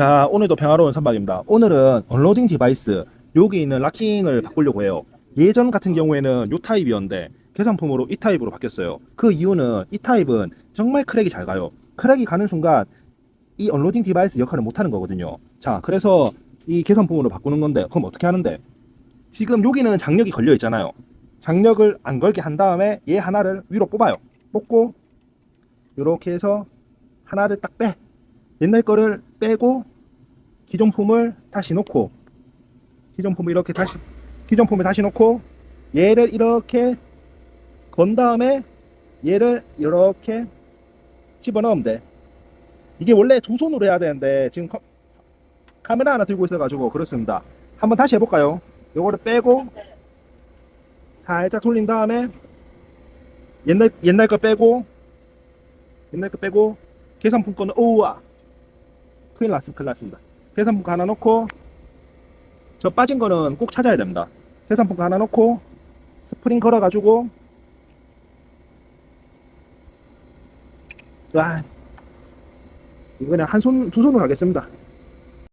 자, 오늘도 평화로운 선박입니다. 오늘은 언로딩 디바이스, 여기 있는 락킹을 바꾸려고 해요. 예전 같은 경우에는 요 타입이었는데, 계산품으로 이 타입으로 바뀌었어요. 그 이유는 이 타입은 정말 크랙이 잘 가요. 크랙이 가는 순간 이 언로딩 디바이스 역할을 못 하는 거거든요. 자, 그래서 이 계산품으로 바꾸는 건데, 그럼 어떻게 하는데? 지금 여기는 장력이 걸려 있잖아요. 장력을 안 걸게 한 다음에 얘 하나를 위로 뽑아요. 뽑고, 이렇게 해서 하나를 딱 빼. 옛날 거를 빼고 기존 품을 다시 놓고 기존 품을 이렇게 다시 기존 품을 다시 놓고 얘를 이렇게 건 다음에 얘를 이렇게 집어 넣으면 돼. 이게 원래 두 손으로 해야 되는데 지금 카- 카메라 하나 들고 있어가지고 그렇습니다. 한번 다시 해볼까요? 요거를 빼고 살짝 돌린 다음에 옛날 옛날 거 빼고 옛날 거 빼고 계산품 거는 오우와 큰일 났습니다. 큰일 났습니다. 거 하나 놓고 저 빠진 거는 꼭 찾아야 됩니다. 거 하나 놓고 스프링 걸어가지고 와 이거 그냥 한 손 두 손으로 하겠습니다.